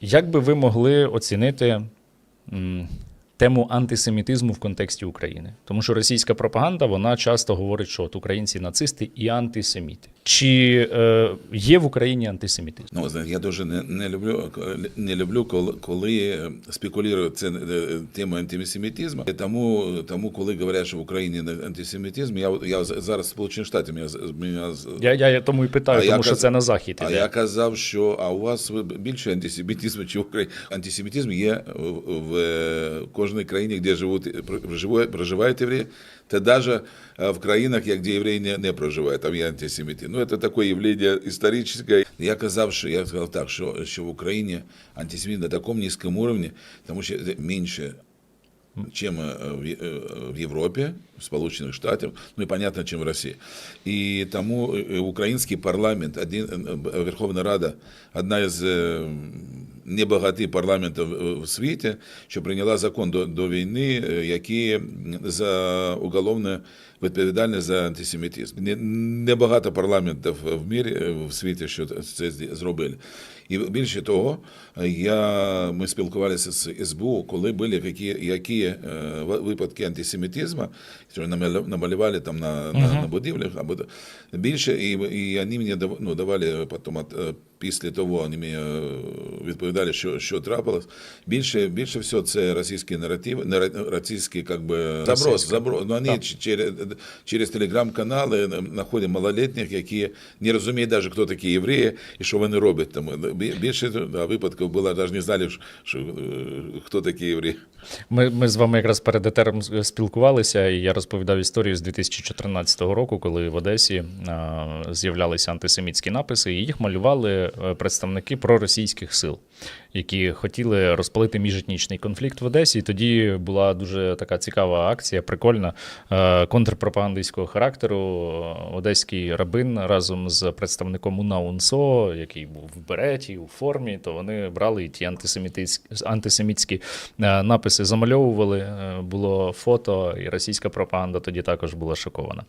Як би ви могли оцінити м, тему антисемітизму в контексті України? Тому що російська пропаганда вона часто говорить, що от українці нацисти і антисеміти. Чи е, є в Україні антисемітизм? Ну, я дуже не, не люблю, не люблю, коли, коли спекулюють це е, тема антисемітизму. Тому, тому, коли говорять, що в Україні антисемітизм, я, я зараз Сполучених Штатах мене, мене Я, я, я тому і питаю, я тому що каз- це на захід А я казав, що а у вас більше антисемітизму, чи в Україні. Антисемітизм є в, кожній країні, де живуть, проживають, євреї, та навіть в країнах, де євреї не, не проживають, там є антисемітизм Ну, це таке явлення історичне. Я казав, що я сказав так, що, що в Україні антисемітизм на такому низькому рівні, тому що менше чем э, в Е- э, в Европе, в Сполучених Штатах, ну и понятно, чем в России. И тому э, украинский парламент, один, э, Верховна Рада, одна из небагатих парламентів э, в світі, що прийняла закон до, до війни, е, який за уголовне відповідальність за антисемітизм. Не- Небагато парламентів в мірі е, в світі, що це зробили. І більше того, я, ми спілкувалися з СБУ, коли були які, які е, випадки антисемітизму, що намалювали там на, на, на будівлях, або більше, і, і вони мені ну, давали потім, от, після того, вони мені е, відповідали, що, що трапилось. Більше, більше всього це російські наративи, нара- російські, как би, заброс, заброс. Ну, вони через, через телеграм-канали знаходять малолетніх, які не розуміють навіть, хто такі євреї і що вони роблять там. Більше да, випадків було, навіть не знали, що, е, хто такі євреї. Ми, ми з вами якраз перед етером спілкувалися, і я розповідав історію з 2014 року, коли в Одесі а, з'являлися антисемітські написи, і їх малювали е, представники проросійських сил, які хотіли розпалити міжетнічний конфлікт в Одесі. І тоді була дуже така цікава акція, прикольна е, контрпропагандистського характеру. Одеський рабин разом з представником УНА УНСО, який був в береті, у формі, то вони брали і ті антисемітські е, написи замальовували. е, Було фото, і російська пропаганда тоді також була шокована.